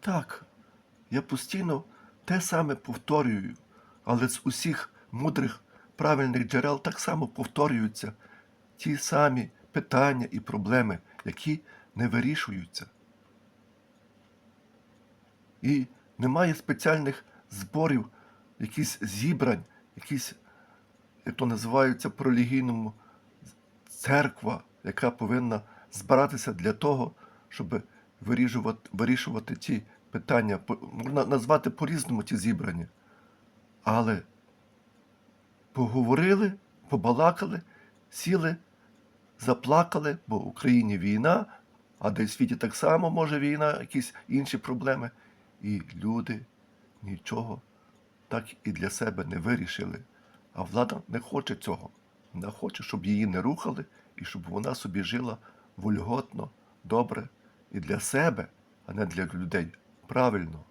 Так, я постійно те саме повторюю, але з усіх мудрих правильних джерел так само повторюються ті самі питання і проблеми, які не вирішуються. І немає спеціальних зборів, якісь зібрань, якісь, як то називаються по релігійному, церква, яка повинна збиратися для того, щоб вирішувати, вирішувати ті питання. Можна назвати по-різному ті зібрання. Але поговорили, побалакали, сіли, заплакали, бо в Україні війна, а де в світі так само може війна, якісь інші проблеми. І люди нічого так і для себе не вирішили. А влада не хоче цього. Вона хоче, щоб її не рухали і щоб вона собі жила вольготно, добре і для себе, а не для людей. Правильно.